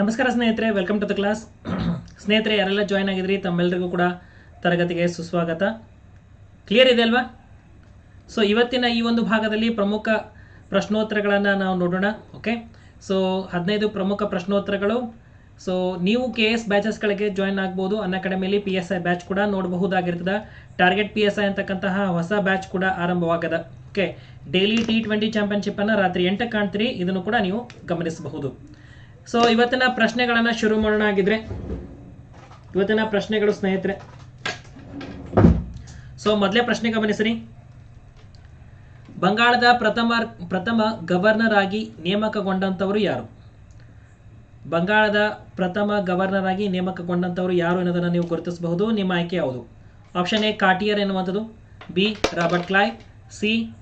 ನಮಸ್ಕಾರ ಸ್ನೇಹಿತರೆ welcome to the class ಸ್ನೇಹಿತರೆ, ಯಾರೆಲ್ಲ ಜಾಯ್ನ್ ಆಗಿದ್ರಿ ತಮ್ಮೆಲ್ಲರಿಗೂ ಕೂಡ ತರಗತಿಗೆ ಸುಸ್ವಾಗತ. ಕ್ಲಿಯರ್ ಇದೆ ಅಲ್ವಾ? ಸೊ ಇವತ್ತಿನ ಈ ಒಂದು ಭಾಗದಲ್ಲಿ ಪ್ರಮುಖ ಪ್ರಶ್ನೋತ್ತರಗಳನ್ನು ನಾವು ನೋಡೋಣ ಓಕೆ ಸೊ ಹದಿನೈದು ಪ್ರಮುಖ ಪ್ರಶ್ನೋತ್ತರಗಳು. ಸೊ ನೀವು ಕೆ ಎಸ್ ಬ್ಯಾಚಸ್ಗಳಿಗೆ ಜಾಯ್ನ್ ಆಗ್ಬೋದು. ಅನ್ ಅಕಾಡೆಮಿಲಿ ಪಿ ಎಸ್ ಐ ಬ್ಯಾಚ್ ಕೂಡ ನೋಡಬಹುದಾಗಿರ್ತದೆ. ಟಾರ್ಗೆಟ್ ಪಿ ಎಸ್ ಐ ಅಂತಕ್ಕಂತಹ ಹೊಸ ಬ್ಯಾಚ್ ಕೂಡ ಆರಂಭವಾಗದ ಓಕೆ ಡೈಲಿ ಟಿ ಟ್ವೆಂಟಿ ಚಾಂಪಿಯನ್ಶಿಪ್ಪನ್ನು ರಾತ್ರಿ ಎಂಟಕ್ಕೆ ಕಾಣ್ತೀರಿ. ಇದನ್ನು ಕೂಡ ನೀವು ಗಮನಿಸಬಹುದು. ಸೊ ಇವತ್ತಿನ ಪ್ರಶ್ನೆಗಳನ್ನು ಶುರು ಮಾಡೋಣ ಆಗಿದ್ರೆ ಇವತ್ತಿನ ಪ್ರಶ್ನೆಗಳು ಸ್ನೇಹಿತರೆ. ಸೊ ಮೊದಲೇ ಪ್ರಶ್ನೆ ಗಮನಿಸಿರಿ ಬಂಗಾಳದ ಪ್ರಥಮ ಪ್ರಥಮ ಗವರ್ನರ್ ಆಗಿ ನೇಮಕಗೊಂಡಂಥವರು ಯಾರು? ಬಂಗಾಳದ ಪ್ರಥಮ ಗವರ್ನರ್ ಆಗಿ ನೇಮಕಗೊಂಡಂಥವರು ಯಾರು ಎನ್ನುವುದನ್ನು ನೀವು ಗುರುತಿಸಬಹುದು. ನಿಮ್ಮ ಆಯ್ಕೆ ಯಾವುದು? ಆಪ್ಷನ್ ಎ, ಕಾಟಿಯರ್ ಎನ್ನುವಂಥದ್ದು. B, Robert Clive C,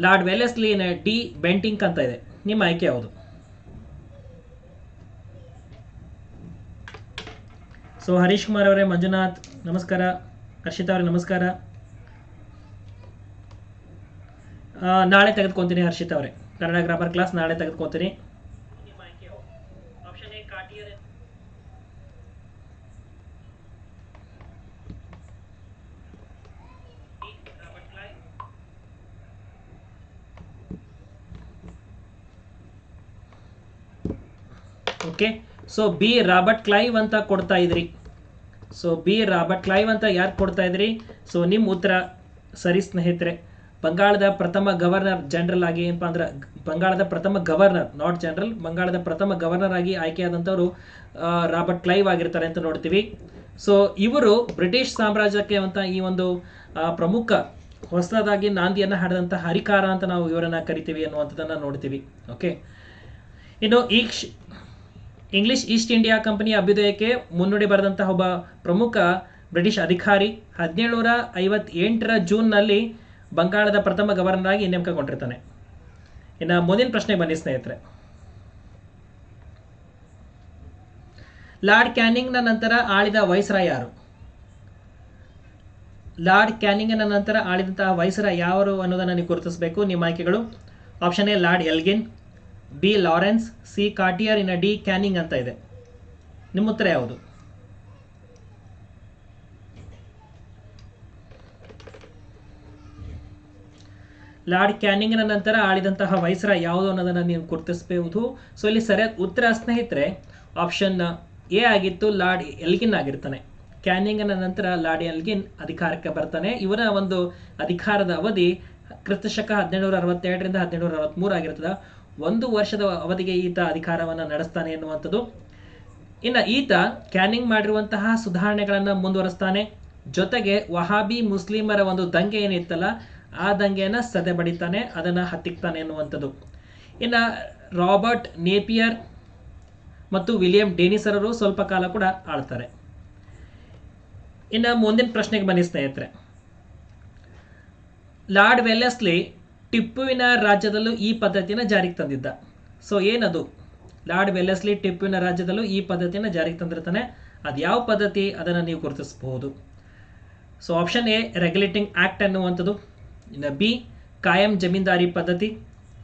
Lord Wellesley D, Bentinck ಅಂತ ಇದೆ. ನಿಮ್ಮ ಆಯ್ಕೆ ಯಾವುದು? ಸೊ ಹರೀಶ್ ಕುಮಾರ್ ಅವರೇ, ಮಂಜುನಾಥ್, ನಮಸ್ಕಾರ. ಹರ್ಷಿತಾ ಅವರೇ, ನಮಸ್ಕಾರ. ನಾಳೆ ತೆಗೆದುಕೊಂತೀನಿ ಹರ್ಷಿತಾ ಅವರೇ. ಕನ್ನಡ ಗ್ರಾಮರ್ ಕ್ಲಾಸ್ ನಾಳೆ ತೆಗೆದುಕೊತೀನಿ. Okay so B Robert Clive ಅಂತ ಕೊಡ್ತಾ ಇದ್ರಿ. ಸೊ ಬಿ ರಾಬರ್ಟ್ ಕ್ಲೈವ್ ಅಂತ ಯಾರು ಕೊಡ್ತಾ ಇದ್ರಿ? ಸೊ ನಿಮ್ಮ ಉತ್ತರ, ಸರಿ ಸ್ನೇಹಿತರೆ. ಬಂಗಾಳದ ಪ್ರಥಮ ಗವರ್ನರ್ ಜನರಲ್ ಆಗಿ ಏನಪ್ಪ ಅಂದ್ರೆ, ಬಂಗಾಳದ ಪ್ರಥಮ ಗವರ್ನರ್ ನಾಟ್ ಜನರಲ್ ಬಂಗಾಳದ ಪ್ರಥಮ ಗವರ್ನರ್ ಆಗಿ ಆಯ್ಕೆಯಾದಂಥವರು ರಾಬರ್ಟ್ ಕ್ಲೈವ್ ಆಗಿರ್ತಾರೆ ಅಂತ ನೋಡ್ತೀವಿ. ಸೊ ಇವರು ಬ್ರಿಟಿಷ್ ಸಾಮ್ರಾಜ್ಯಕ್ಕೆ ಅಂತ ಈ ಒಂದು ಪ್ರಮುಖ, ಹೊಸದಾಗಿ ನಾಂದಿಯನ್ನು ಹಾಡಿದಂಥ ಹರಿಕಾರ ಅಂತ ನಾವು ಇವರನ್ನು ಕರಿತೀವಿ ಅನ್ನುವಂಥದ್ದನ್ನು ನೋಡ್ತೀವಿ. ಓಕೆ ಇನ್ನು ಈ ಇಂಗ್ಲಿಷ್ ಈಸ್ಟ್ ಇಂಡಿಯಾ ಕಂಪನಿಯ ಅಭ್ಯುದಯಕ್ಕೆ ಮುನ್ನುಡಿ ಬರೆದಂತಹ ಒಬ್ಬ ಪ್ರಮುಖ ಬ್ರಿಟಿಷ್ ಅಧಿಕಾರಿ ಹದಿನೇಳುನೂರ ಐವತ್ತೆಂಟರ ಜೂನ್ನಲ್ಲಿ ಬಂಗಾಳದ ಪ್ರಥಮ ಗವರ್ನರ್ ಆಗಿ ನೇಮಕಗೊಂಡಿರ್ತಾನೆ ಇನ್ನು ಮುಂದಿನ ಪ್ರಶ್ನೆ ಬನ್ನಿ ಸ್ನೇಹಿತರೆ. ಲಾರ್ಡ್ ಕ್ಯಾನಿಂಗ್ನ ನಂತರ ಆಳಿದ ವಯಸ್ಸರ ಯಾರು? ಲಾರ್ಡ್ ಕ್ಯಾನಿಂಗ್ನ ನಂತರ ಆಳಿದಂತಹ ವೈಸರ ಯಾರು ಅನ್ನೋದನ್ನು ನೀವು ಗುರುತಿಸಬೇಕು, ನಿಮ್ಮ ಆಯ್ಕೆಗಳು. Option A Lord Elgin B Lawrence, C ಕಾಟಿಯರ್ ಇನ್ ಡಿ ಕ್ಯಾನಿಂಗ್ ಅಂತ ಇದೆ. ನಿಮ್ಮ ಉತ್ತರ ಯಾವುದು? ಲಾರ್ಡ್ ಕ್ಯಾನಿಂಗ್ನ ನಂತರ ಆಳಿದಂತಹ ವೈಸ್ರ ಯಾವುದು ಅನ್ನೋದನ್ನು ನೀವು ಗುರುತಿಸಬಹುದು ಸೊ ಇಲ್ಲಿ ಸರಿಯಾದ ಉತ್ತರ ಸ್ನೇಹಿತರೆ ಆಪ್ಷನ್ ಎ ಆಗಿತ್ತು, ಲಾರ್ಡ್ ಎಲ್ಗಿನ್ ಆಗಿರ್ತಾನೆ. ಕ್ಯಾನಿಂಗ್ನ ನಂತರ ಲಾರ್ಡ್ ಎಲ್ಗಿನ್ ಅಧಿಕಾರಕ್ಕೆ ಬರ್ತಾನೆ. ಇವರ ಒಂದು ಅಧಿಕಾರದ ಅವಧಿ ಕ್ರಿಸ್ತಶಕ ಹದಿನೇಳುನೂರ ಅರವತ್ತೆರಡರಿಂದ ಹದಿನೇಳುನೂರ ಅರವತ್ತ್ಮೂರು ಆಗಿರ್ತದೆ. ಒಂದು ವರ್ಷದ ಅವಧಿಗೆ ಈತ ಅಧಿಕಾರವನ್ನು ನಡೆಸ್ತಾನೆ ಎನ್ನುವಂಥದ್ದು. ಇನ್ನು ಈತ ಕ್ಯಾನಿಂಗ್ ಮಾಡಿರುವಂತಹ ಸುಧಾರಣೆಗಳನ್ನು ಮುಂದುವರಿಸ್ತಾನೆ. ಜೊತೆಗೆ ವಹಾಬಿ ಮುಸ್ಲಿಮರ ಒಂದು ದಂಗೆ ಏನಿತ್ತಲ್ಲ, ಆ ದಂಗೆಯನ್ನು ಸದೆ ಬಡಿತಾನೆ, ಅದನ್ನು ಹತ್ತಿಕ್ತಾನೆ ಎನ್ನುವಂಥದ್ದು. ಇನ್ನು ರಾಬರ್ಟ್ ನೇಪಿಯರ್ ಮತ್ತು ವಿಲಿಯಂ ಡೇನಿಸರರು ಸ್ವಲ್ಪ ಕಾಲ ಕೂಡ ಆಳ್ತಾರೆ. ಇನ್ನು ಮುಂದಿನ ಪ್ರಶ್ನೆಗೆ ಬನ್ನಿ ಸ್ನೇಹಿತರೆ. ಲಾರ್ಡ್ ವೆಲ್ಲೆಸ್ಲಿ ಟಿಪ್ಪುವಿನ ರಾಜ್ಯದಲ್ಲೂ ಈ ಪದ್ಧತಿಯನ್ನು ಜಾರಿಗೆ ತಂದಿದ್ದ. ಸೊ ಏನದು? ಲಾರ್ಡ್ ವೆಲ್ಲೆಸ್ಲಿ ಟಿಪ್ಪುವಿನ ರಾಜ್ಯದಲ್ಲೂ ಈ ಪದ್ಧತಿಯನ್ನು ಜಾರಿಗೆ ತಂದಿರ್ತಾನೆ. ಅದು ಯಾವ ಪದ್ಧತಿ? ಅದನ್ನು ನೀವು ಗುರುತಿಸಬಹುದು. So option A regulating act ಅನ್ನುವಂಥದ್ದು. ಇನ್ನು ಬಿ ಕಾಯಂ ಜಮೀನ್ದಾರಿ ಪದ್ಧತಿ.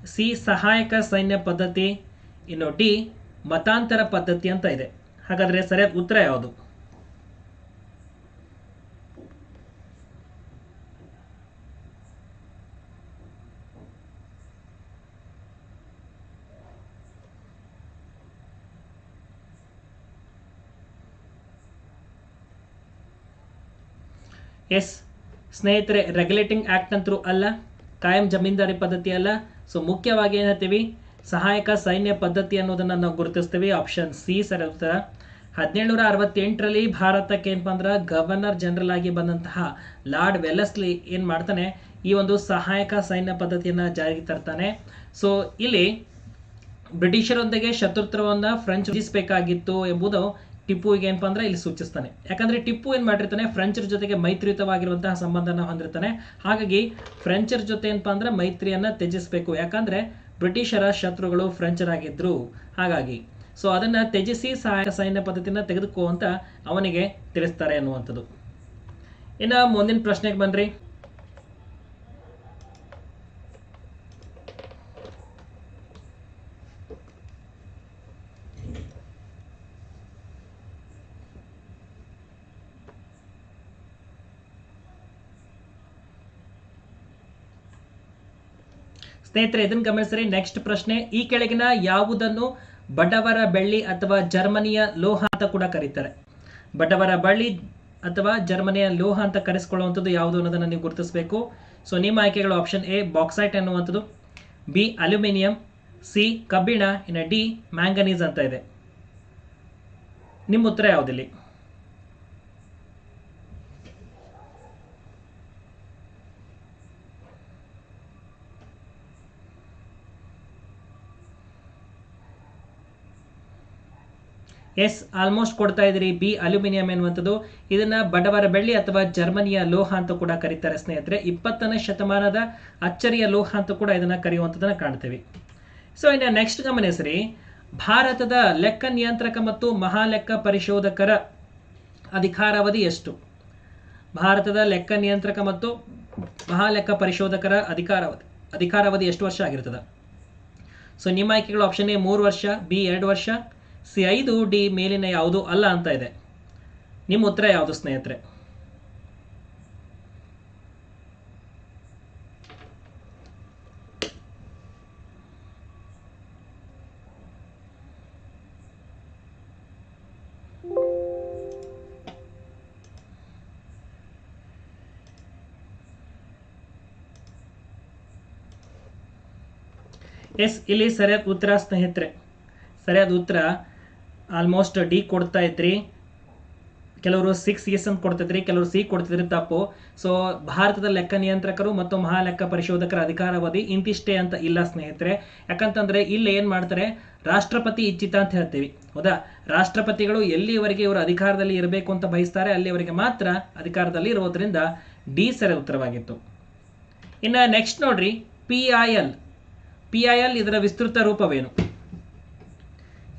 ಸಿ ಸಹಾಯಕ ಸೈನ್ಯ ಪದ್ಧತಿ. ಇನ್ನು ಡಿ ಮತಾಂತರ ಪದ್ಧತಿ ಅಂತ ಇದೆ. ಹಾಗಾದರೆ ಸರಿಯಾದ ಉತ್ತರ ಯಾವುದು? ಎಸ್. ಸ್ನೇಹಿತರೆ ರೆಗ್ಯುಲೇಟಿಂಗ್ ಆ್ಯಕ್ಟ್ ಅಂತರೂ ಅಲ್ಲ, ಕಾಯಂ ಜಮೀನ್ದಾರಿ ಪದ್ಧತಿ ಅಲ್ಲ. ಸೊ ಮುಖ್ಯವಾಗಿ ಏನು ಸಹಾಯಕ ಸೈನ್ಯ ಪದ್ಧತಿ ಅನ್ನೋದನ್ನು ನಾವು ಗುರುತಿಸ್ತೀವಿ. ಆಪ್ಷನ್ ಸಿ ಸರಿ ಉತ್ತರ. ಹದಿನೇಳುನೂರ ಅರವತ್ತೆಂಟರಲ್ಲಿ ಭಾರತಕ್ಕೆ ಏನಪ್ಪ ಅಂದ್ರೆ ಗವರ್ನರ್ ಜನರಲ್ ಆಗಿ ಬಂದಂತಹ ಲಾರ್ಡ್ ವೆಲ್ಲಸ್ಲಿ ಏನು ಮಾಡ್ತಾನೆ? ಈ ಒಂದು ಸಹಾಯಕ ಸೈನ್ಯ ಪದ್ಧತಿಯನ್ನು ಜಾರಿಗೆ ತರ್ತಾನೆ. ಸೊ ಇಲ್ಲಿ ಬ್ರಿಟಿಷರೊಂದಿಗೆ ಶತ್ರುತ್ವವನ್ನು ಫ್ರೆಂಚ್ ವಿಧಿಸಬೇಕಾಗಿತ್ತು ಎಂಬುದು ಟಿಪ್ಪುವಿಗೆ ಏನಪ್ಪ ಅಂದ್ರೆ ಇಲ್ಲಿ ಸೂಚಿಸ್ತಾನೆ. ಯಾಕಂದ್ರೆ ಟಿಪ್ಪು ಏನ್ ಮಾಡಿರ್ತಾನೆ? ಫ್ರೆಂಚರ್ ಜೊತೆಗೆ ಮೈತ್ರಿಯುತವಾಗಿರುವಂತಹ ಸಂಬಂಧನ ಹೊಂದಿರ್ತಾನೆ. ಹಾಗಾಗಿ ಫ್ರೆಂಚರ್ ಜೊತೆ ಏನಪ್ಪ ಅಂದ್ರೆ ಮೈತ್ರಿಯನ್ನ ತ್ಯಜಿಸಬೇಕು. ಯಾಕಂದ್ರೆ ಬ್ರಿಟಿಷರ ಶತ್ರುಗಳು ಫ್ರೆಂಚರಾಗಿದ್ರು. ಹಾಗಾಗಿ ಸೊ ಅದನ್ನ ತ್ಯಜಿಸಿ ಸಹಾಯ ಸೈನ್ಯ ಪದ್ಧತಿಯನ್ನ ತೆಗೆದುಕೋ ಅಂತ ಅವನಿಗೆ ತಿಳಿಸ್ತಾರೆ ಅನ್ನುವಂಥದ್ದು. ಇನ್ನು ಮುಂದಿನ ಪ್ರಶ್ನೆಗೆ ಬನ್ರಿ ಸ್ನೇಹಿತರೆ, ಇದನ್ನು ಗಮನಿಸಿರಿ. ನೆಕ್ಸ್ಟ್ ಪ್ರಶ್ನೆ, ಈ ಕೆಳಗಿನ ಯಾವುದನ್ನು ಬಡವರ ಬೆಳ್ಳಿ ಅಥವಾ ಜರ್ಮನಿಯ ಲೋಹ ಅಂತ ಕೂಡ ಕರೀತಾರೆ. ಬಡವರ ಬಳ್ಳಿ ಅಥವಾ ಜರ್ಮನಿಯ ಲೋಹ ಅಂತ ಕರೆಸ್ಕೊಳ್ಳುವಂಥದ್ದು ಯಾವುದು ಅನ್ನೋದನ್ನು ನೀವು ಗುರುತಿಸಬೇಕು. ಸೊ ನಿಮ್ಮ ಆಯ್ಕೆಗಳು ಆಪ್ಷನ್ ಎ ಬಾಕ್ಸೈಟ್ ಅನ್ನುವಂಥದ್ದು ಬಿ ಅಲ್ಯೂಮಿನಿಯಂ ಸಿ ಕಬ್ಬಿಣ, ಇನ್ನು ಡಿ ಮ್ಯಾಂಗನೀಸ್ ಅಂತ ಇದೆ. ನಿಮ್ಮ ಉತ್ತರ ಯಾವುದಿಲ್ಲಿ? ಎಸ್ ಆಲ್ಮೋಸ್ಟ್ ಕೊಡ್ತಾ ಇದ್ರಿ ಬಿ, ಅಲ್ಯೂಮಿನಿಯಂ ಎನ್ನುವಂಥದ್ದು. ಇದನ್ನ ಬಡವರ ಬೆಳ್ಳಿ ಅಥವಾ ಜರ್ಮನಿಯ ಲೋಹ ಅಂತ ಕೂಡ ಕರೀತಾರೆ ಸ್ನೇಹಿತರೆ. ಇಪ್ಪತ್ತನೇ ಶತಮಾನದ ಅಚ್ಚರಿಯ ಲೋಹ ಅಂತ ಕೂಡ ಇದನ್ನ ಕರೆಯುವಂಥದ್ದನ್ನ ಕಾಣ್ತೇವೆ. ಸೊ ಇನ್ನು ನೆಕ್ಸ್ಟ್ ಗಮನಿಸ್ರಿ ಭಾರತದ ಲೆಕ್ಕ ನಿಯಂತ್ರಕ ಮತ್ತು ಮಹಾಲೆಕ್ಕ ಪರಿಶೋಧಕರ ಅಧಿಕಾರಾವಧಿ ಎಷ್ಟು? ಭಾರತದ ಲೆಕ್ಕ ನಿಯಂತ್ರಕ ಮತ್ತು ಮಹಾಲೆಕ್ಕ ಪರಿಶೋಧಕರ ಅಧಿಕಾರಾವಧಿ. ಅಧಿಕಾರಾವಧಿ ಎಷ್ಟು ವರ್ಷ ಆಗಿರ್ತದೆ? ಸೊ ನಿಮ್ಮ ಆಯ್ಕೆಗಳು ಆಪ್ಷನ್ ಎ ಮೂರು ವರ್ಷ, ಬಿ ಎರಡು ವರ್ಷ ಸಿ ಐದು ಡಿ ಮೇಲಿನ ಯಾವುದು ಅಲ್ಲ ಅಂತ ಇದೆ. ನಿಮ್ಮ ಉತ್ತರ ಯಾವುದು, ಸ್ನೇಹಿತರೆ? ಎಸ್, ಇಲ್ಲಿ ಸರಿಯಾದ ಉತ್ತರ, ಸ್ನೇಹಿತರೆ. ಸರಿಯಾದ ಉತ್ತರ ಆಲ್ಮೋಸ್ಟ್ ಡಿ ಕೊಡ್ತಾ ಇದ್ರಿ. ಕೆಲವರು ಸಿಕ್ಸ್ ಎಸ್ ಅಂತ ಕೊಡ್ತಿದ್ರಿ ಕೆಲವರು ಸಿ ಕೊಡ್ತಿದ್ರಿ ತಪ್ಪು. ಸೊ ಭಾರತದ ಲೆಕ್ಕ ನಿಯಂತ್ರಕರು ಮತ್ತು ಮಹಾಲೆಕ್ಕ ಪರಿಶೋಧಕರ ಅಧಿಕಾರಾವಧಿ ಇಂತಿಷ್ಟೇ ಅಂತ ಇಲ್ಲ ಸ್ನೇಹಿತರೆ. ಯಾಕಂತಂದ್ರೆ ಇಲ್ಲಿ ಏನ್ ಮಾಡ್ತಾರೆ? ರಾಷ್ಟ್ರಪತಿ ಇಚ್ಛಿತ ಅಂತ ಹೇಳ್ತೀವಿ. ಹೌದಾ? ರಾಷ್ಟ್ರಪತಿಗಳು ಎಲ್ಲಿವರೆಗೆ ಇವರು ಅಧಿಕಾರದಲ್ಲಿ ಇರಬೇಕು ಅಂತ ಬಯಸ್ತಾರೆ, ಅಲ್ಲಿವರೆಗೆ ಮಾತ್ರ ಅಧಿಕಾರದಲ್ಲಿ ಇರೋದ್ರಿಂದ ಡಿ ಸರಿ ಉತ್ತರವಾಗಿತ್ತು. ಇನ್ನು ನೆಕ್ಸ್ಟ್ ನೋಡ್ರಿ P I L P I L ಇದರ ವಿಸ್ತೃತ ರೂಪವೇನು?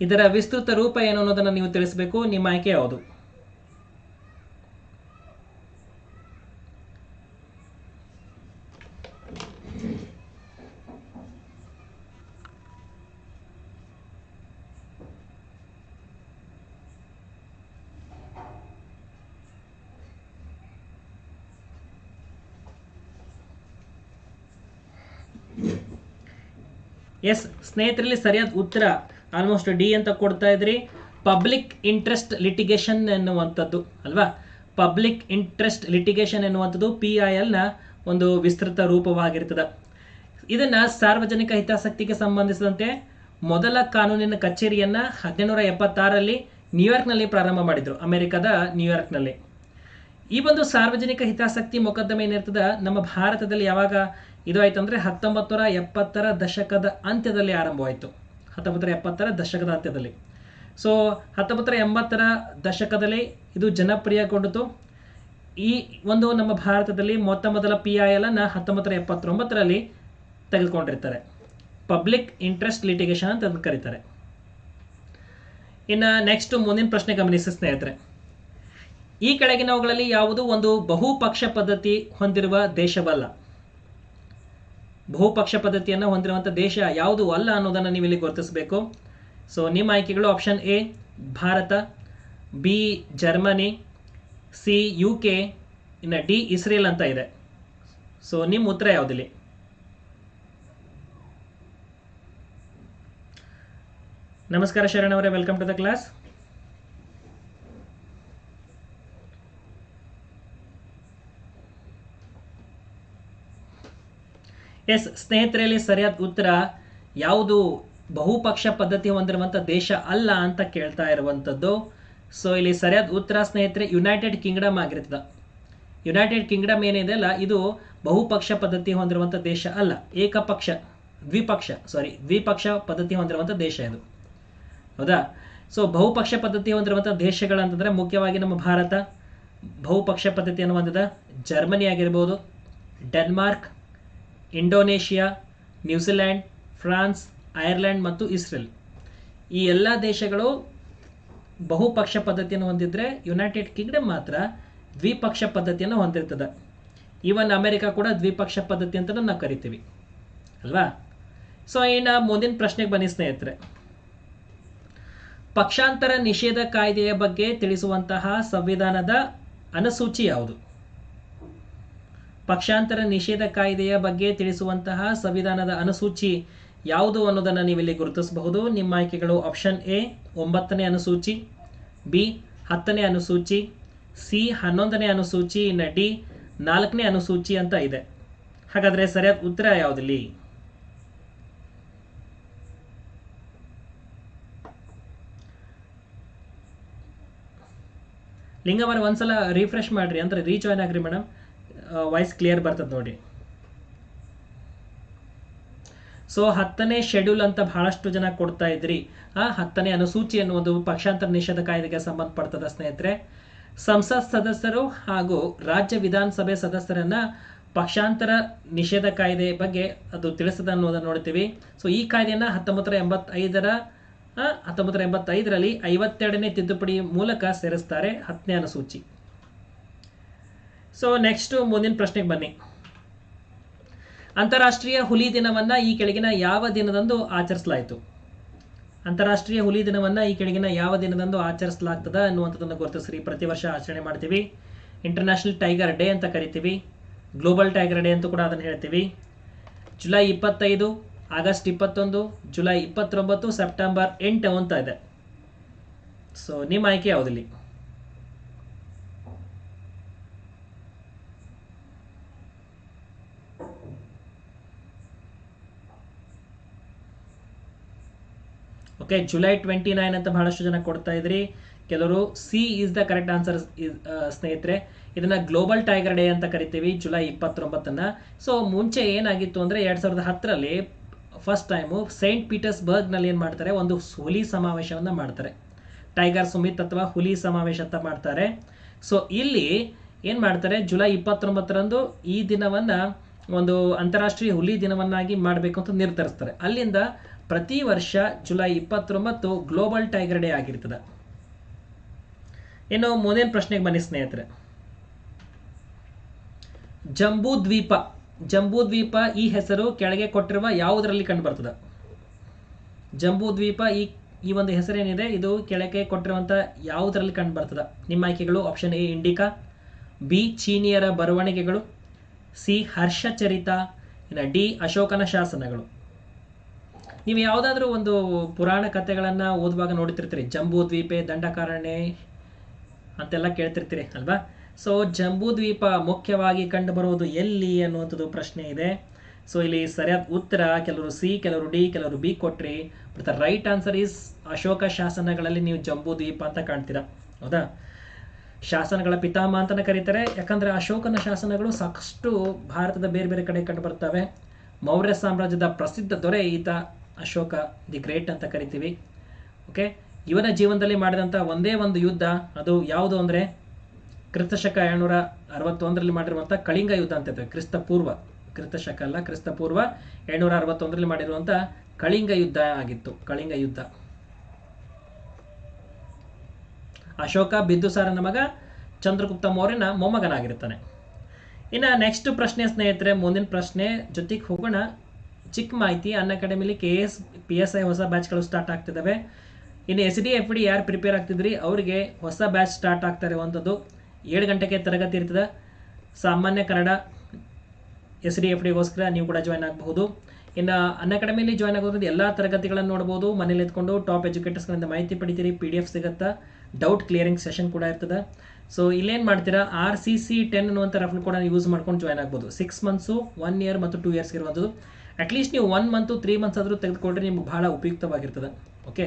ಇದರ ವಿಸ್ತೃತ ರೂಪ ಏನು ಅನ್ನೋದನ್ನು ನೀವು ತಿಳಿಸಬೇಕು ನಿಮ್ಮ ಆಯ್ಕೆ ಯಾವುದು? ಎಸ್ ಸ್ನೇಹಿತರಲ್ಲಿ ಸರಿಯಾದ ಉತ್ತರ. ಆಲ್ಮೋಸ್ಟ್ ಡಿ ಅಂತ ಕೊಡ್ತಾ ಇದ್ರಿ. ಪಬ್ಲಿಕ್ ಇಂಟ್ರೆಸ್ಟ್ ಲಿಟಿಗೇಷನ್ ಎನ್ನುವಂಥದ್ದು, ಅಲ್ವಾ? ಪಬ್ಲಿಕ್ ಇಂಟ್ರೆಸ್ಟ್ ಲಿಟಿಗೇಷನ್ ಎನ್ನುವಂಥದ್ದು ಪಿ ಐ ಎಲ್ನ ಒಂದು ವಿಸ್ತೃತ ರೂಪವಾಗಿರ್ತದೆ. ಇದನ್ನು ಸಾರ್ವಜನಿಕ ಹಿತಾಸಕ್ತಿಗೆ ಸಂಬಂಧಿಸಿದಂತೆ ಮೊದಲ ಕಾನೂನಿನ ಕಚೇರಿಯನ್ನ ನೂರ ಎಪ್ಪತ್ತಾರರಲ್ಲಿ ನ್ಯೂಯಾರ್ಕ್ನಲ್ಲಿ ಪ್ರಾರಂಭ ಮಾಡಿದ್ರು, ಅಮೆರಿಕದ ನ್ಯೂಯಾರ್ಕ್ನಲ್ಲಿ ಈ ಒಂದು ಸಾರ್ವಜನಿಕ ಹಿತಾಸಕ್ತಿ ಮೊಕದ್ದಮೆ ಏನಿರ್ತದ, ನಮ್ಮ ಭಾರತದಲ್ಲಿ ಯಾವಾಗ ಇದು ಆಯ್ತು ಅಂದರೆ ಹತ್ತೊಂಬತ್ತು ನೂರ ಎಪ್ಪತ್ತರ ದಶಕದ ಅಂತ್ಯದಲ್ಲಿ ಆರಂಭವಾಯಿತು. ಹತ್ತೊಂಬತ್ತರ ಎಪ್ಪತ್ತರ ದಶಕದ ಅಂತ್ಯದಲ್ಲಿ. ಸೊ ಹತ್ತೊಂಬತ್ತರ ಎಂಬತ್ತರ ದಶಕದಲ್ಲಿ ಇದು ಜನಪ್ರಿಯಗೊಂಡಿತು ಈ ಒಂದು ನಮ್ಮ ಭಾರತದಲ್ಲಿ ಮೊತ್ತ ಮೊದಲ ಪಿ ಐ ಎಲ್ ಅನ್ನ ಹತ್ತೊಂಬತ್ತರ ಎಪ್ಪತ್ತೊಂಬತ್ತರಲ್ಲಿ ತೆಗೆದುಕೊಂಡಿರ್ತಾರೆ. ಪಬ್ಲಿಕ್ ಇಂಟ್ರೆಸ್ಟ್ ಲಿಟಿಗೇಷನ್ ಅಂತ ಕರೀತಾರೆ. ಇನ್ನು ನೆಕ್ಸ್ಟ್ ಮುಂದಿನ ಪ್ರಶ್ನೆ ಗಮನಿಸಿ ಸ್ನೇಹಿತರೆ. ಈ ಕೆಳಗಿನವುಗಳಲ್ಲಿ ಯಾವುದು ಒಂದು ಬಹುಪಕ್ಷ ಪದ್ಧತಿ ಹೊಂದಿರುವ ದೇಶವಲ್ಲ. ಬಹುಪಕ್ಷ ಪದ್ಧತಿಯನ್ನು ಹೊಂದಿರುವಂಥ ದೇಶ ಯಾವುದು ಅಲ್ಲ ಅನ್ನೋದನ್ನು ನೀವು ಇಲ್ಲಿ ಗುರುತಿಸಬೇಕು. ಸೊ ನಿಮ್ಮ ಆಯ್ಕೆಗಳು option A Bharat B Germany C U K ಇನ್ನು ಡಿ ಇಸ್ರೇಲ್ ಅಂತ ಇದೆ. ಸೊ ನಿಮ್ಮ ಉತ್ತರ ಯಾವುದಿಲ್ಲ? ನಮಸ್ಕಾರ ಶರಣ್ ಅವರೇ welcome to the class yes ಸ್ನೇಹಿತರಲ್ಲಿ ಸರಿಯಾದ ಉತ್ತರ, ಯಾವುದು ಬಹುಪಕ್ಷ ಪದ್ಧತಿ ಹೊಂದಿರುವಂಥ ದೇಶ ಅಲ್ಲ ಅಂತ ಕೇಳ್ತಾ ಇರುವಂಥದ್ದು ಸೊ ಇಲ್ಲಿ ಸರಿಯಾದ ಉತ್ತರ ಸ್ನೇಹಿತರೆ ಯುನೈಟೆಡ್ ಕಿಂಗ್ಡಮ್ ಆಗಿರ್ತದೆ. ಯುನೈಟೆಡ್ ಕಿಂಗ್ಡಮ್ ಏನಿದೆ ಅಲ್ಲ, ಇದು ಬಹುಪಕ್ಷ ಪದ್ಧತಿ ಹೊಂದಿರುವಂಥ ದೇಶ ಅಲ್ಲ. ಏಕಪಕ್ಷ, ದ್ವಿಪಕ್ಷ ಸಾರಿ ದ್ವಿಪಕ್ಷ ಪದ್ಧತಿ ಹೊಂದಿರುವಂಥ ದೇಶ ಇದು. ಹೌದಾ? ಸೊ ಬಹುಪಕ್ಷ ಪದ್ಧತಿ ಹೊಂದಿರುವಂಥ ದೇಶಗಳಂತಂದ್ರೆ ಮುಖ್ಯವಾಗಿ ನಮ್ಮ ಭಾರತ, ಬಹುಪಕ್ಷ ಪದ್ಧತಿಯನ್ನು ಹೊಂದಿದ ಜರ್ಮನಿ ಆಗಿರ್ಬೋದು, Denmark Indonesia, New Zealand, France, Ireland ಮತ್ತು ಇಸ್ರೇಲ್. ಈ ಎಲ್ಲ ದೇಶಗಳು ಬಹುಪಕ್ಷ ಪದ್ಧತಿಯನ್ನು ಹೊಂದಿದ್ರೆ ಯುನೈಟೆಡ್ ಕಿಂಗ್ಡಮ್ ಮಾತ್ರ ದ್ವಿಪಕ್ಷ ಪದ್ಧತಿಯನ್ನು ಹೊಂದಿರ್ತದೆ. ಈವನ್ ಅಮೆರಿಕ ಕೂಡ ದ್ವಿಪಕ್ಷ ಪದ್ಧತಿ ಅಂತ ನಾವು ಕರಿತೀವಿ. ಅಲ್ವಾ? ಸೊ ಇನ್ನು ಮುಂದಿನ ಪ್ರಶ್ನೆಗೆ ಬನ್ನಿ ಸ್ನೇಹಿತರೆ. ಪಕ್ಷಾಂತರ ನಿಷೇಧ ಕಾಯ್ದೆಯ ಬಗ್ಗೆ ತಿಳಿಸುವಂತಹ ಸಂವಿಧಾನದ ಅನುಸೂಚಿ ಯಾವುದು? ಪಕ್ಷಾಂತರ ನಿಷೇಧ ಕಾಯ್ದೆಯ ಬಗ್ಗೆ ತಿಳಿಸುವಂತಹ ಸಂವಿಧಾನದ ಅನುಸೂಚಿ ಯಾವುದು ಅನ್ನೋದನ್ನು ನೀವಿಲ್ಲಿ ಗುರುತಿಸಬಹುದು. ನಿಮ್ಮ ಆಯ್ಕೆಗಳು ಆಪ್ಷನ್ ಎ ಒಂಬತ್ತನೇ ಅನುಸೂಚಿ ಬಿ ಹತ್ತನೇ ಅನುಸೂಚಿ ಸಿ ಹನ್ನೊಂದನೇ ಅನುಸೂಚಿ, ಇನ್ನು ಡಿ ನಾಲ್ಕನೇ ಅನುಸೂಚಿ ಅಂತ ಇದೆ. ಹಾಗಾದರೆ ಸರಿಯಾದ ಉತ್ತರ ಯಾವುದಿಲ್ಲಿ? ಲಿಂಗವನ್ನು ಒಂದ್ಸಲ ರಿಫ್ರೆಶ್ ಮಾಡ್ರಿ, ಅಂದ್ರೆ ರೀಜಾಯ್ನ್ ಆಗ್ರಿ ಮೇಡಮ್ ವಾಯ್ಸ್ ಕ್ಲಿಯರ್ ಬರ್ತದೆ ನೋಡಿ. ಸೊ ಹತ್ತನೇ ಶೆಡ್ಯೂಲ್ ಅಂತ ಬಹಳಷ್ಟು ಜನ ಕೊಡ್ತಾ ಇದ್ರಿ. ಆ, ಹತ್ತನೇ ಅನುಸೂಚಿ ಅನ್ನುವುದು ಪಕ್ಷಾಂತರ ನಿಷೇಧ ಕಾಯ್ದೆಗೆ ಸಂಬಂಧಪಡ್ತದ ಸ್ನೇಹಿತರೆ. ಸಂಸತ್ ಸದಸ್ಯರು ಹಾಗೂ ರಾಜ್ಯ ವಿಧಾನಸಭೆ ಸದಸ್ಯರನ್ನ ಪಕ್ಷಾಂತರ ನಿಷೇಧ ಕಾಯ್ದೆ ಬಗ್ಗೆ ಅದು ತಿಳಿಸದ ಅನ್ನೋದನ್ನ ನೋಡ್ತೀವಿ. ಸೊ ಈ ಕಾಯ್ದೆಯನ್ನ ಹತ್ತೊಂಬತ್ತರ ಎಂಬತ್ತೈದರ ಹತ್ತೊಂಬತ್ತರ ಎಂಬತ್ತೈದರಲ್ಲಿ ಐವತ್ತೆರಡನೇ ತಿದ್ದುಪಡಿ ಮೂಲಕ ಸೇರಿಸ್ತಾರೆ ಹತ್ತನೇ ಅನುಸೂಚಿ. ಸೊ ನೆಕ್ಸ್ಟ್ ಮುಂದಿನ ಪ್ರಶ್ನೆಗೆ ಬನ್ನಿ. ಅಂತಾರಾಷ್ಟ್ರೀಯ ಹುಲಿ ದಿನವನ್ನ ಈ ಕೆಳಗಿನ ಯಾವ ದಿನದಂದು ಆಚರಿಸಲಾಯಿತು? ಅಂತಾರಾಷ್ಟ್ರೀಯ ಹುಲಿ ದಿನವನ್ನ ಈ ಕೆಳಗಿನ ಯಾವ ದಿನದಂದು ಆಚರಿಸಲಾಗ್ತದ ಅನ್ನುವಂಥದ್ದನ್ನು ಗುರುತಿಸ್ರಿ. ಪ್ರತಿ ವರ್ಷ ಆಚರಣೆ ಮಾಡ್ತೀವಿ. ಇಂಟರ್ನ್ಯಾಷನಲ್ ಟೈಗರ್ ಡೇ ಅಂತ ಕರಿತೀವಿ. ಗ್ಲೋಬಲ್ ಟೈಗರ್ ಡೇ ಅಂತ ಕೂಡ ಅದನ್ನು ಹೇಳ್ತೀವಿ. ಜುಲೈ ಇಪ್ಪತ್ತೈದು ಆಗಸ್ಟ್ ಇಪ್ಪತ್ತೊಂದು ಜುಲೈ ಇಪ್ಪತ್ತೊಂಬತ್ತು ಸೆಪ್ಟೆಂಬರ್ ಎಂಟು ಅಂತ ಇದೆ. ಸೊ ನಿಮ್ಮ ಆಯ್ಕೆ ಯಾವುದಿಲ್ಲಿ? ಓಕೆ ಜುಲೈ ಟ್ವೆಂಟಿ ನೈನ್ ಅಂತ ಬಹಳಷ್ಟು ಜನ ಕೊಡ್ತಾ ಇದ್ರಿ. ಕೆಲವರು C is the correct answer ಸ್ನೇಹಿತರೆ, ಇದನ್ನ ಗ್ಲೋಬಲ್ ಟೈಗರ್ ಡೇ ಅಂತ ಕರಿತೀವಿ ಜುಲೈ ಇಪ್ಪತ್ತೊಂಬತ್ತನ್ನ. ಸೊ ಮುಂಚೆ ಏನಾಗಿತ್ತು ಅಂದ್ರೆ ಎರಡ್ ಸಾವಿರದ ಹತ್ತರಲ್ಲಿ ಫಸ್ಟ್ ಟೈಮು ಸೈಂಟ್ ಪೀಟರ್ಸ್ಬರ್ಗ್ನಲ್ಲಿ ಏನ್ ಮಾಡ್ತಾರೆ, ಒಂದು ಹುಲಿ ಸಮಾವೇಶವನ್ನ ಮಾಡ್ತಾರೆ. ಟೈಗರ್ ಸುಮಿತ್ ಅಥವಾ ಹುಲಿ ಸಮಾವೇಶ ಅಂತ ಮಾಡ್ತಾರೆ. ಸೊ ಇಲ್ಲಿ ಏನ್ ಮಾಡ್ತಾರೆ ಜುಲೈ ಇಪ್ಪತ್ತೊಂಬತ್ತರಂದು ಈ ದಿನವನ್ನ ಒಂದು ಅಂತಾರಾಷ್ಟ್ರೀಯ ಹುಲಿ ದಿನವನ್ನಾಗಿ ಮಾಡಬೇಕು ಅಂತ ನಿರ್ಧರಿಸ್ತಾರೆ. ಅಲ್ಲಿಂದ ಪ್ರತಿ ವರ್ಷ ಜುಲೈ ಇಪ್ಪತ್ತೊಂಬತ್ತು ಗ್ಲೋಬಲ್ ಟೈಗರ್ ಡೇ ಆಗಿರ್ತದೆ. ಇನ್ನು ಮುಂದಿನ ಪ್ರಶ್ನೆಗೆ ಬನ್ನಿ ಸ್ನೇಹಿತರೆ. ಜಂಬೂ ದ್ವೀಪ ಜಂಬೂ ದ್ವೀಪ ಈ ಹೆಸರು ಕೆಳಗೆ ಕೊಟ್ಟಿರುವ ಯಾವುದರಲ್ಲಿ ಕಂಡು ಬರ್ತದೆ ಜಂಬೂ ದ್ವೀಪ ಈ ಈ ಒಂದು ಹೆಸರೇನಿದೆ, ಇದು ಕೆಳಗೆ ಕೊಟ್ಟಿರುವಂಥ ಯಾವುದರಲ್ಲಿ ಕಂಡು ಬರ್ತದೆ ನಿಮ್ಮ ಆಯ್ಕೆಗಳು ಆಪ್ಷನ್ ಎ ಇಂಡಿಕಾ, ಬಿ ಚೀನಿಯರ ಬರವಣಿಗೆಗಳು, ಸಿ ಹರ್ಷಚರಿತ, ಇನ್ನು ಡಿ ಅಶೋಕನ ಶಾಸನಗಳು. ನೀವು ಯಾವುದಾದ್ರೂ ಒಂದು ಪುರಾಣ ಕಥೆಗಳನ್ನ ಓದುವಾಗ ನೋಡ್ತಿರ್ತೀರಿ. ಜಂಬೂ ದ್ವೀಪೆ, ದಂಡಕಾರಣ್ಯ ಅಂತೆಲ್ಲ ಕೇಳ್ತಿರ್ತೀರಿ, ಅಲ್ವಾ? ಸೊ ಜಂಬೂ ದ್ವೀಪ ಮುಖ್ಯವಾಗಿ ಕಂಡು ಬರುವುದು ಎಲ್ಲಿ ಅನ್ನುವಂಥದ್ದು ಪ್ರಶ್ನೆ ಇದೆ. ಸೊ ಇಲ್ಲಿ ಸರಿಯಾದ ಉತ್ತರ, ಕೆಲವರು ಸಿ, ಕೆಲವರು ಡಿ, ಕೆಲವರು ಬಿ ಕೊಟ್ರಿ. But right answer is Ashoka ಶಾಸನಗಳಲ್ಲಿ ನೀವು ಜಂಬೂ ದ್ವೀಪ ಅಂತ ಕಾಣ್ತೀರಾ. ಹೌದಾ? ಶಾಸನಗಳ ಪಿತಾಮಹ ಅಂತಾನೆ ಕರೀತಾರೆ. ಯಾಕಂದ್ರೆ ಅಶೋಕನ ಶಾಸನಗಳು ಸಾಕಷ್ಟು ಭಾರತದ ಬೇರೆ ಬೇರೆ ಕಡೆ ಕಂಡು ಬರ್ತವೆ ಮೌರ್ಯ ಸಾಮ್ರಾಜ್ಯದ ಪ್ರಸಿದ್ಧ ದೊರೆ ಈತ. ಅಶೋಕ ದಿ ಗ್ರೇಟ್ ಅಂತ ಕರಿತೀವಿ. ಓಕೆ? ಇವನ ಜೀವನದಲ್ಲಿ ಮಾಡಿದಂಥ ಒಂದೇ ಒಂದು ಯುದ್ಧ, ಅದು ಯಾವುದು ಅಂದರೆ ಕ್ರಿಸ್ತಶಕ ಏಳ್ನೂರ ಅರವತ್ತೊಂದರಲ್ಲಿ ಮಾಡಿರುವಂಥ ಕಳಿಂಗ ಯುದ್ಧ ಅಂತ ಕ್ರಿಸ್ತ ಪೂರ್ವ ಕ್ರಿಸ್ತಶಕ ಅಲ್ಲ ಕ್ರಿಸ್ತ ಪೂರ್ವ ಏಳ್ನೂರ ಅರವತ್ತೊಂದರಲ್ಲಿ ಮಾಡಿರುವಂಥ ಕಳಿಂಗ ಯುದ್ಧ ಆಗಿತ್ತು. ಕಳಿಂಗ ಯುದ್ಧ. ಅಶೋಕ ಬಿಂದುಸಾರನ ಮಗ ಚಂದ್ರಗುಪ್ತ ಮೌರ್ಯನ ಮೊಮ್ಮಗನಾಗಿರ್ತಾನೆ. ಇನ್ನು ನೆಕ್ಸ್ಟ್ ಪ್ರಶ್ನೆ ಸ್ನೇಹಿತರೆ, ಮುಂದಿನ ಪ್ರಶ್ನೆ ಜೊತೆಗೆ ಹೋಗೋಣ. ಚಿಕ್ಕ ಮಾಹಿತಿ ಅನ್ ಅಕಾಡೆಮಿಲಿ K S P S I ಹೊಸ ಬ್ಯಾಚ್ಗಳು ಸ್ಟಾರ್ಟ್ ಆಗ್ತಿದ್ದಾವೆ ಇನ್ನು ಎಸ್ ಡಿ ಎಫ್ ಡಿ ಯಾರು ಪ್ರಿಪೇರ್ ಆಗ್ತಿದ್ರಿ? ಅವರಿಗೆ ಹೊಸ ಬ್ಯಾಚ್ ಸ್ಟಾರ್ಟ್ ಆಗ್ತಾ ಇರುವಂಥದ್ದು ಏಳು ಗಂಟೆಗೆ ತರಗತಿ ಇರ್ತದೆ. ಸಾಮಾನ್ಯ ಕನ್ನಡ ಎಸ್ ಡಿ ಎಫ್ ಡಿಗೋಸ್ಕರ ನೀವು ಕೂಡ ಜಾಯ್ನ್ ಆಗಬಹುದು. ಇನ್ನು ಅನ್ ಅಕಾಡೆಮಿಲಿ ಜಾಯ್ನ್ ಆಗೋದ್ರಿಂದ ಎಲ್ಲ ತರಗತಿಗಳನ್ನು ನೋಡ್ಬೋದು. ಮನೇಲಿ ಎತ್ಕೊಂಡು ಟಾಪ್ ಎಜುಕೇಟರ್ಸ್ಗಳಿಂದ ಮಾಹಿತಿ ಪಡಿತೀರಿ ಪಿ ಡಿ ಎಫ್ ಸಿಗುತ್ತಾ. ಡೌಟ್ ಕ್ಲಿಯರಿಂಗ್ ಸೆಷನ್ ಕೂಡ ಇರ್ತದೆ. ಸೊ ಇಲ್ಲೇನು ಮಾಡ್ತೀರಾ? ಆರ್ ಸಿ ಸಿ ಟೆನ್ ಅನ್ನುವಂಥ ರಫಲ್ ಕೂಡ ಯೂಸ್ ಮಾಡ್ಕೊಂಡು ಜಾಯ್ನ್ ಆಗ್ಬೋದು. ಸಿಕ್ಸ್ ಮಂತ್ಸು ಒನ್ ಇಯರ್ ಮತ್ತು ಟೂ ಇಯರ್ಸ್ ಇರುವಂಥದ್ದು ಅಟ್ಲೀಸ್ಟ್ ನೀವು ಒನ್ ಮಂತು ತ್ರೀ ಮಂತ್ಸ್ ಆದರೂ ತೆಗೆದುಕೊಂಡ್ರೆ ನಿಮ್ಗೆ ಭಾಳ ಉಪಯುಕ್ತವಾಗಿರ್ತದೆ. ಓಕೆ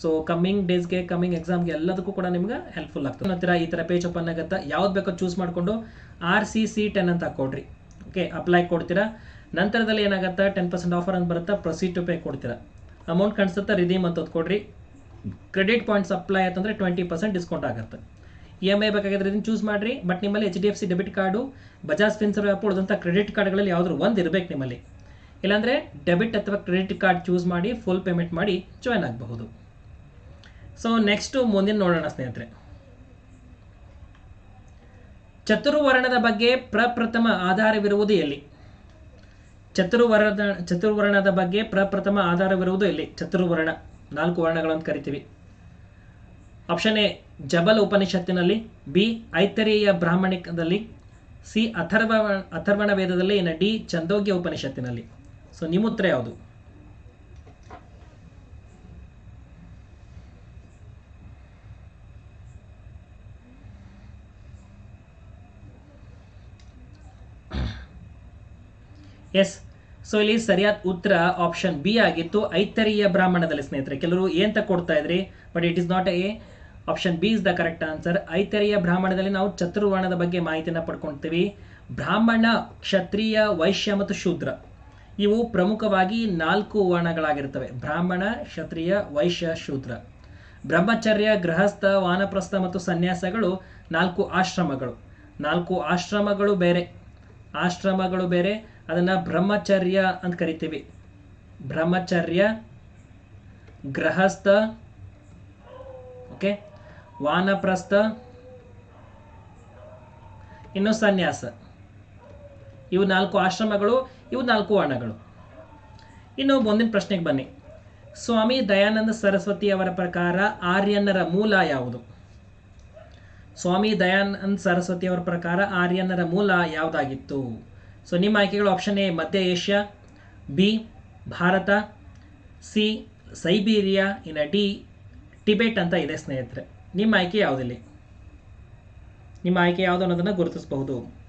ಸೊ ಕಮ್ಮಿಂಗ್ ಡೇಸ್ಗೆ ಕಮ್ಮಿಂಗ್ ಎಕ್ಸಾಮ್ಗೆ ಎಲ್ಲದಕ್ಕೂ ಕೂಡ ನಿಮ್ಗೆ ಹೆಲ್ಪ್ಫುಲ್ ಆಗ್ತದೆ. ನಂತರ ಈ ಥರ ಪೇಜ್ ಓಪನ್ ಆಗುತ್ತೆ? ಯಾವ್ದು ಬೇಕೋ ಚೂಸ್ ಮಾಡಿಕೊಂಡು ಆರ್ ಸಿ ಸಿ ಟೆನ್ ಅಂತ ಕೊಡ್ರಿ ಓಕೆ ಅಪ್ಲೈ ಕೊಡ್ತೀರಾ? ನಂತರದಲ್ಲಿ ಏನಾಗುತ್ತೆ? ಟೆನ್ ಪರ್ಸೆಂಟ್ ಆಫರ್ ಅಂತ ಬರುತ್ತೆ? ಪ್ರೊಸೀಡ್ ಟು ಪೇ ಕೊಡ್ತೀರಾ? ಅಮೌಂಟ್ ಕಾಣಿಸುತ್ತೆ? ರಿಡೀಮ್ ಅಂತ ಕೊಡ್ರಿ ಕ್ರೆಡಿಟ್ ಪಾಯಿಂಟ್ಸ್ ಅಪ್ಲೈ ಆಯ್ತಂದ್ರೆ ಟ್ವೆಂಟಿ ಪರ್ಸೆಂಟ್ ಡಿಸ್ಕೌಂಟ್ ಆಗುತ್ತೆ. ಇ ಎಂ ಐ ಬೇಕಾಗಿದ್ರೆ ಇದನ್ನು ಚೂಸ್ ಮಾಡಿರಿ. ಬಟ್ ನಿಮ್ಮಲ್ಲಿ H D F C debit card Bajaj Finserv app ಉಳಿದಂಥ ಕ್ರೆಡಿಟ್ ಕಾರ್ಡ್ಗಳಲ್ಲಿ ಯಾವ್ದಾದ್ರು ಒಂದು ಇರಬೇಕು ನಿಮ್ಮಲ್ಲಿ. ಇಲ್ಲಾಂದರೆ ಡೆಬಿಟ್ ಅಥವಾ ಕ್ರೆಡಿಟ್ ಕಾರ್ಡ್ ಚೂಸ್ ಮಾಡಿ ಫುಲ್ ಪೇಮೆಂಟ್ ಮಾಡಿ ಜಾಯ್ನ್ ಆಗಬಹುದು. ಸೊ ನೆಕ್ಸ್ಟು ಮುಂದಿನ ನೋಡೋಣ ಸ್ನೇಹಿತರೆ. ಚತುರ್ವರ್ಣದ ಬಗ್ಗೆ ಪ್ರಪ್ರಥಮ ಆಧಾರವಿರುವುದು ಎಲ್ಲಿ? ಚತುರ್ವರ್ಣ, ಚತುರ್ವರ್ಣದ ಬಗ್ಗೆ ಪ್ರಪ್ರಥಮ ಆಧಾರವಿರುವುದು ಎಲ್ಲಿ? ಚತುರ್ವರ್ಣ, ನಾಲ್ಕು ವರ್ಣಗಳನ್ನು ಕರಿತೀವಿ. ಆಪ್ಷನ್ ಎ, ಜಬಲ್ ಉಪನಿಷತ್ತಿನಲ್ಲಿ, ಬಿ ಐತರೇಯ ಬ್ರಾಹ್ಮಣಿಕದಲ್ಲಿ, ಸಿ, ಅಥರ್ವ, ಅಥರ್ವಣ ವೇದದಲ್ಲಿ ಡಿ, ಚಂದೋಗ್ಯ ಉಪನಿಷತ್ತಿನಲ್ಲಿ. ಸೊ ನಿಮ್ಮ ಉತ್ತರ ಯಾವುದು ಎಸ್ ಸೊ ಇಲ್ಲಿ ಸರಿಯಾದ ಉತ್ತರ ಆಪ್ಷನ್ ಬಿ ಆಗಿತ್ತು. ಐತರಿಯ ಬ್ರಾಹ್ಮಣದಲ್ಲಿ ಸ್ನೇಹಿತರೆ, ಕೆಲವರು ಏನ್ ಕೊಡ್ತಾ ಇದ್ರಿ? But it is not A option B is the correct answer Aitareya ಬ್ರಾಹ್ಮಣದಲ್ಲಿ ನಾವು ಚತುರ್ವರ್ಣದ ಬಗ್ಗೆ ಮಾಹಿತಿಯನ್ನು ಪಡ್ಕೊಳ್ತೀವಿ ಬ್ರಾಹ್ಮಣ, ಕ್ಷತ್ರಿಯ, ವೈಶ್ಯ ಮತ್ತು ಶೂದ್ರ. ಇವು ಪ್ರಮುಖವಾಗಿ ನಾಲ್ಕು ವರ್ಣಗಳಾಗಿರ್ತವೆ. ಬ್ರಾಹ್ಮಣ, ಕ್ಷತ್ರಿಯ, ವೈಶ್ಯ, ಶೂದ್ರ. ಬ್ರಹ್ಮಚರ್ಯ, ಗೃಹಸ್ಥ, ವಾನಪ್ರಸ್ಥ ಮತ್ತು ಸನ್ಯಾಸಗಳು ನಾಲ್ಕು ಆಶ್ರಮಗಳು. ನಾಲ್ಕು ಆಶ್ರಮಗಳು ಬೇರೆ. ಆಶ್ರಮಗಳು ಬೇರೆ. ಅದನ್ನ ಬ್ರಹ್ಮಚರ್ಯ ಅಂತ ಕರಿತೀವಿ. ಬ್ರಹ್ಮಚರ್ಯ, ಗೃಹಸ್ಥ, ಓಕೆ, ವಾನಪ್ರಸ್ಥ, ಇನ್ನು ಸನ್ಯಾಸ. ಇವು ನಾಲ್ಕು ಆಶ್ರಮಗಳು. ಇವು ನಾಲ್ಕು ವರ್ಣಗಳು. ಇನ್ನು ಮುಂದಿನ ಪ್ರಶ್ನೆಗೆ ಬನ್ನಿ. ಸ್ವಾಮಿ ದಯಾನಂದ ಸರಸ್ವತಿ ಅವರ ಪ್ರಕಾರ ಆರ್ಯನ್ನರ ಮೂಲ ಯಾವುದು? ಸ್ವಾಮಿ ದಯಾನಂದ ಸರಸ್ವತಿ ಅವರ ಪ್ರಕಾರ ಆರ್ಯನ್ನರ ಮೂಲ ಯಾವುದಾಗಿತ್ತು? ಸೊ ನಿಮ್ಮ ಆಯ್ಕೆಗಳು ಆಪ್ಷನ್ ಎ ಮಧ್ಯ Asia B Bharata C Siberia, ಇನ್ನು ಡಿ ಟಿಬೆಟ್ ಅಂತ ಇದೆ ಸ್ನೇಹಿತರೆ. ನಿಮ್ಮ ಆಯ್ಕೆ ಯಾವುದಿಲ್ಲ? ನಿಮ್ಮ ಆಯ್ಕೆ ಯಾವುದು ಅನ್ನೋದನ್ನು ಗುರುತಿಸಬಹುದು.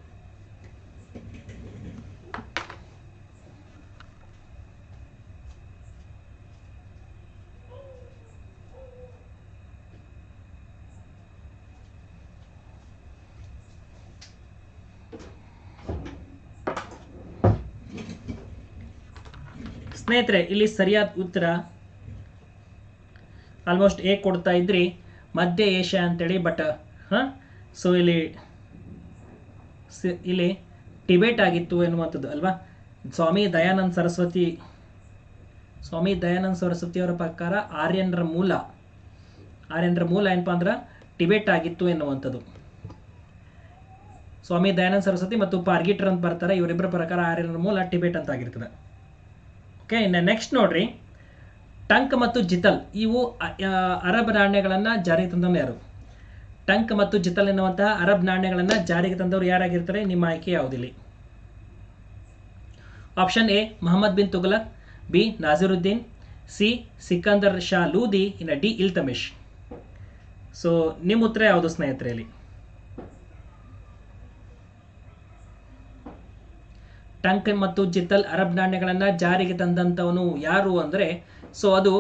ಸ್ನೇಹಿತರೆ, ಇಲ್ಲಿ ಸರಿಯಾದ ಉತ್ತರ ಆಲ್ಮೋಸ್ಟ್ ಏ ಕೊಡ್ತಾ ಇದ್ರಿ. ಮಧ್ಯ ಏಷ್ಯಾ ಅಂತೇಳಿ ಬಟ್ ಹಾಂ? ಸೊ ಇಲ್ಲಿ ಇಲ್ಲಿ ಟಿಬೇಟ್ ಆಗಿತ್ತು ಎನ್ನುವಂಥದ್ದು, ಅಲ್ವಾ? ಸ್ವಾಮಿ ದಯಾನಂದ ಸರಸ್ವತಿ, ಸ್ವಾಮಿ ದಯಾನಂದ ಸರಸ್ವತಿ ಅವರ ಪ್ರಕಾರ ಆರ್ಯನರ ಮೂಲ. ಆರ್ಯನರ ಮೂಲ ಏನಪ್ಪ ಅಂದ್ರೆ ಟಿಬೇಟ್ ಆಗಿತ್ತು ಎನ್ನುವಂಥದ್ದು. ಸ್ವಾಮಿ ದಯಾನಂದ ಸರಸ್ವತಿ ಮತ್ತು ಪಾರ್ಗಿಟ್ರ್ ಅಂತ ಬರ್ತಾರೆ, ಇವರಿಬ್ಬರ ಪ್ರಕಾರ ಆರ್ಯನರ ಮೂಲ ಟಿಬೇಟ್ ಅಂತ ಆಗಿರ್ತದೆ. ಓಕೆ ಇನ್ನು ನೆಕ್ಸ್ಟ್ ನೋಡ್ರಿ. ಟಂಕ್ ಮತ್ತು ಜಿತಲ್, ಇವು ಅರಬ್ ನಾಣ್ಯಗಳನ್ನು ಜಾರಿಗೆ ತಂದವರು ಯಾರು? ಟಂಕ್ ಮತ್ತು ಜಿತಲ್ ಎನ್ನುವಂತಹ ಅರಬ್ ನಾಣ್ಯಗಳನ್ನು ಜಾರಿಗೆ ತಂದವರು ಯಾರಾಗಿರ್ತಾರೆ? ನಿಮ್ಮ ಆಯ್ಕೆ ಯಾವುದಿಲ್ಲ? Option A Mohammad bin Tughlaq B Nasiruddin C Sikandar Shah Lodi ಇನ್ನು ಡಿ ಇಲ್ತಮಿಶ್ ಸೊ ನಿಮ್ಮ ಉತ್ತರ ಯಾವುದು ಸ್ನೇಹಿತರೆ ಇಲ್ಲಿ? ಟಂಕ್ ಮತ್ತು ಜಿತ್ತಲ್ ಅರಬ್ ನಾಣ್ಯಗಳನ್ನು ಜಾರಿಗೆ ತಂದಂತವನು ಯಾರು ಅಂದ್ರೆ ಸೊ ಅದು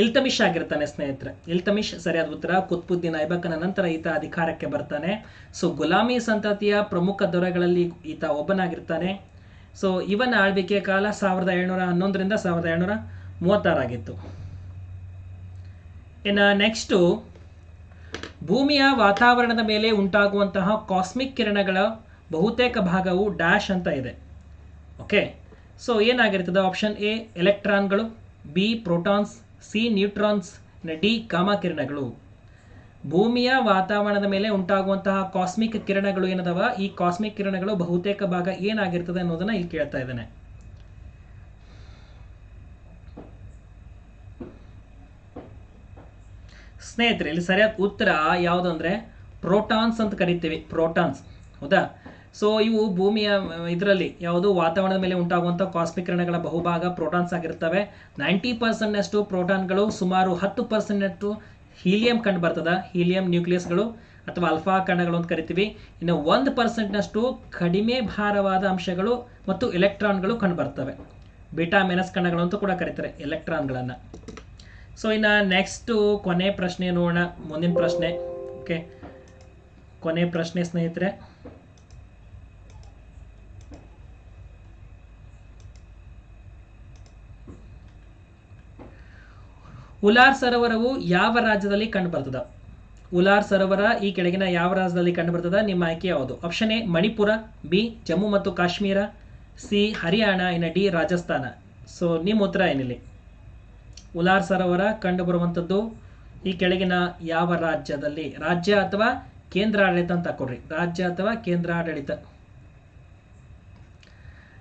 ಇಲ್ತಮಿಶ್ ಆಗಿರ್ತಾನೆ ಸ್ನೇಹಿತರೆ. ಇಲ್ತಮಿಶ್ ಸರಿಯಾದ ಉತ್ತರ, ಕುತ್ಬುದ್ದೀನ್ ಐಬಕನ ನಂತರ ಈತ ಅಧಿಕಾರಕ್ಕೆ ಬರ್ತಾನೆ. ಸೊ ಗುಲಾಮಿ ಸಂತತಿಯ ಪ್ರಮುಖ ದೊರೆಗಳಲ್ಲಿ ಈತ ಒಬ್ಬನಾಗಿರ್ತಾನೆ. ಸೊ ಇವನ ಆಳ್ವಿಕೆಯ ಕಾಲ ಸಾವಿರದ ಏಳ್ನೂರ ಹನ್ನೊಂದರಿಂದ ಸಾವಿರದ ಏಳ್ನೂರ ಮೂವತ್ತಾರಾಗಿತ್ತು. ಇನ್ನು ನೆಕ್ಸ್ಟು ಭೂಮಿಯ ವಾತಾವರಣದ ಮೇಲೆ ಉಂಟಾಗುವಂತಹ ಕಾಸ್ಮಿಕ್ ಕಿರಣಗಳ ಬಹುತೇಕ ಭಾಗವು ಡ್ಯಾಶ್ ಅಂತ ಇದೆ. ಓಕೆ ಸೊ ಏನಾಗಿರ್ತದೆ? ಆಪ್ಷನ್ ಎ ಎಲೆಕ್ಟ್ರಾನ್ಗಳು B protons C neutrons D gamma ಕಿರಣಗಳು. ಭೂಮಿಯ ವಾತಾವರಣದ ಮೇಲೆ ಉಂಟಾಗುವಂತಹ ಕಾಸ್ಮಿಕ್ ಕಿರಣಗಳು ಏನದವ? ಈ ಕಾಸ್ಮಿಕ್ ಕಿರಣಗಳು ಬಹುತೇಕ ಭಾಗ ಏನಾಗಿರ್ತದೆ ಅನ್ನೋದನ್ನ ಇಲ್ಲಿ ಕೇಳ್ತಾ ಇದ್ದೇನೆ. ಸ್ನೇಹಿತರೆ, ಇಲ್ಲಿ ಸರಿಯಾದ ಉತ್ತರ ಯಾವುದಂದ್ರೆ ಪ್ರೋಟಾನ್ಸ್ ಅಂತ ಕರಿತೀವಿ. ಪ್ರೋಟಾನ್ಸ್ ಹೌದಾ? ಸೊ ಇವು ಭೂಮಿಯ ಇದರಲ್ಲಿ ಯಾವುದು ವಾತಾವರಣದ ಮೇಲೆ ಉಂಟಾಗುವಂಥ ಕಾಸ್ಮಿಕ್ ಕಿರಣಗಳ ಬಹುಭಾಗ ಪ್ರೋಟಾನ್ಸ್ ಆಗಿರ್ತವೆ. ನೈಂಟಿ ಪರ್ಸೆಂಟ್ನಷ್ಟು ಪ್ರೋಟಾನ್ಗಳು ಸುಮಾರು ಹತ್ತು ಪರ್ಸೆಂಟ್ನಷ್ಟು ಹೀಲಿಯಂ ಕಂಡು ಬರ್ತದ. ಹೀಲಿಯಂ ನ್ಯೂಕ್ಲಿಯಸ್ಗಳು ಅಥವಾ ಅಲ್ಫಾ ಕಣಗಳು ಅಂತ ಕರಿತೀವಿ. ಇನ್ನು ಒಂದು ಪರ್ಸೆಂಟ್ನಷ್ಟು ಕಡಿಮೆ ಭಾರವಾದ ಅಂಶಗಳು ಮತ್ತು ಎಲೆಕ್ಟ್ರಾನ್ಗಳು ಕಂಡು ಬರ್ತವೆ. ಬೀಟಾ ಮೆನಸ್ ಕಣಗಳು ಅಂತ ಕೂಡ ಕರೀತಾರೆ ಎಲೆಕ್ಟ್ರಾನ್ಗಳನ್ನು ಸೊ ಇನ್ನು ನೆಕ್ಸ್ಟು ಕೊನೆ ಪ್ರಶ್ನೆ ನೋಡೋಣ. ಮುಂದಿನ ಪ್ರಶ್ನೆ. ಓಕೆ ಕೊನೆ ಪ್ರಶ್ನೆ ಸ್ನೇಹಿತರೆ. ಉಲಾರ್ ಸರೋವರವು ಯಾವ ರಾಜ್ಯದಲ್ಲಿ ಕಂಡುಬರ್ತದ? ಉಲಾರ್ ಸರೋವರ ಈ ಕೆಳಗಿನ ಯಾವ ರಾಜ್ಯದಲ್ಲಿ ಕಂಡುಬರ್ತದ? ನಿಮ್ಮ ಆಯ್ಕೆ ಯಾವುದು? Option A, Manipur, B, Jammu ಮತ್ತು ಕಾಶ್ಮೀರ, ಸಿ, ಹರಿಯಾಣ, ಇನ್ನು ಡಿ, ರಾಜಸ್ಥಾನ. ಸೊ ನಿಮ್ಮ ಉತ್ತರ ಏನಿಲ್ಲ? ಉಲಾರ್ ಸರೋವರ ಕಂಡುಬರುವಂಥದ್ದು ಈ ಕೆಳಗಿನ ಯಾವ ರಾಜ್ಯದಲ್ಲಿ? ರಾಜ್ಯ ಅಥವಾ ಕೇಂದ್ರಾಡಳಿತ ಅಂತ ಕೊಡ್ರಿ. ರಾಜ್ಯ ಅಥವಾ ಕೇಂದ್ರಾಡಳಿತ.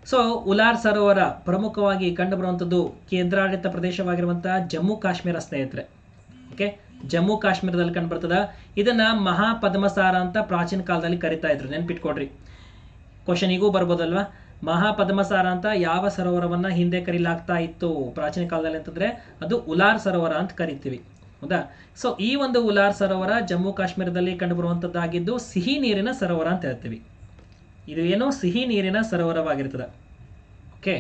ಸೊ ಉಲಾರ್ ಸರೋವರ ಪ್ರಮುಖವಾಗಿ ಕಂಡುಬರುವಂಥದ್ದು ಕೇಂದ್ರಾಡಳಿತ ಪ್ರದೇಶವಾಗಿರುವಂತಹ ಜಮ್ಮು ಕಾಶ್ಮೀರ ಸ್ನೇಹಿತರೆ. ಓಕೆ ಜಮ್ಮು ಕಾಶ್ಮೀರದಲ್ಲಿ ಕಂಡುಬರ್ತದ. ಇದನ್ನ ಮಹಾಪದ್ಮಸಾರ ಅಂತ ಪ್ರಾಚೀನ ಕಾಲದಲ್ಲಿ ಕರಿತಾ ಇದ್ರು. ನೆನ್ಪಿಟ್ಕೊಡ್ರಿ ಕ್ವಶನಿಗೂ ಬರ್ಬೋದಲ್ವಾ? ಮಹಾಪದ್ಮಸಾರ ಅಂತ ಯಾವ ಸರೋವರವನ್ನ ಹಿಂದೆ ಕರೀಲಾಗ್ತಾ ಇತ್ತು ಪ್ರಾಚೀನ ಕಾಲದಲ್ಲಿ ಅಂತಂದ್ರೆ ಅದು ಉಲಾರ್ ಸರೋವರ ಅಂತ ಕರಿತೀವಿ. ಹೌದಾ? ಸೊ ಈ ಒಂದು ಉಲಾರ್ ಸರೋವರ ಜಮ್ಮು ಕಾಶ್ಮೀರದಲ್ಲಿ ಕಂಡುಬರುವಂಥದ್ದಾಗಿದ್ದು ಸಿಹಿ ನೀರಿನ ಸರೋವರ ಅಂತ ಹೇಳ್ತೀವಿ. ಇದು ಏನು? ಸಿಹಿ ನೀರಿನ ಸರೋವರವಾಗಿರ್ತದೆ. ಓಕೆ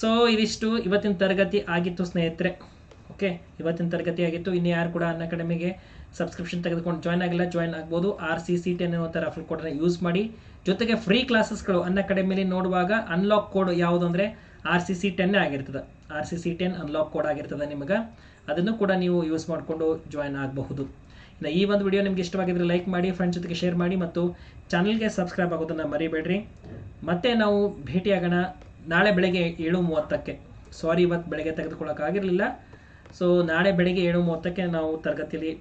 ಸೊ ಇದಿಷ್ಟು ಇವತ್ತಿನ ತರಗತಿ ಆಗಿತ್ತು ಸ್ನೇಹಿತರೆ. ಓಕೆ ಇವತ್ತಿನ ತರಗತಿ ಆಗಿತ್ತು. ಇನ್ನು ಯಾರು ಕೂಡ ಅನ್ ಅಕಾಡೆಮಿಗೆ ಸಬ್ಸ್ಕ್ರಿಪ್ಷನ್ ತೆಗೆದುಕೊಂಡು ಜಾಯ್ನ್ ಆಗಿಲ್ಲ ಜಾಯ್ನ್ ಆಗ್ಬೋದು. ಆರ್ ಸಿ ಸಿ ಟೆನ್ ಅನ್ನುವಂಥ ರೆಫರ್ ಕೋಡನ್ನು ಯೂಸ್ ಮಾಡಿ. ಜೊತೆಗೆ ಫ್ರೀ ಕ್ಲಾಸಸ್ಗಳು ಅನ್ ಅಕಾಡೆಮಿಲಿ ನೋಡುವಾಗ ಅನ್ಲಾಕ್ ಕೋಡ್ ಯಾವುದು ಅಂದರೆ ಆರ್ ಸಿ ಸಿ ಟೆನ್ನೇ ಆಗಿರ್ತದೆ. R C C ten unlock code ಆಗಿರ್ತದೆ ನಿಮಗೆ. ಅದನ್ನು ಕೂಡ ನೀವು ಯೂಸ್ ಮಾಡಿಕೊಂಡು ಜಾಯ್ನ್ ಆಗಬಹುದು. ಇನ್ನು ಈ ಒಂದು ವಿಡಿಯೋ ನಿಮ್ಗೆ ಇಷ್ಟವಾಗಿದ್ದರೆ ಲೈಕ್ ಮಾಡಿ ಫ್ರೆಂಡ್ಸ್ ಜೊತೆಗೆ ಶೇರ್ ಮಾಡಿ ಮತ್ತು ಚಾನಲ್ಗೆ ಸಬ್ಸ್ಕ್ರೈಬ್ ಆಗೋದನ್ನು ಮರಿಬೇಡ್ರಿ. ಮತ್ತೆ ನಾವು ಭೇಟಿಯಾಗೋಣ. ನಾಳೆ ಬೆಳಗ್ಗೆ ಏಳು ಮೂವತ್ತಕ್ಕೆ ಸಾರಿ ಇವತ್ತು ಬೆಳಗ್ಗೆ ತೆಗೆದುಕೊಳ್ಳೋಕ್ಕಾಗಿರಲಿಲ್ಲ ಸೊ ನಾಳೆ ಬೆಳಗ್ಗೆ ಏಳು ಮೂವತ್ತಕ್ಕೆ ನಾವು ತರಗತಿಯಲ್ಲಿ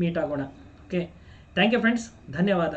ಮೀಟ್ ಆಗೋಣ. ಓಕೆ ಥ್ಯಾಂಕ್ ಯು ಫ್ರೆಂಡ್ಸ್ ಧನ್ಯವಾದ.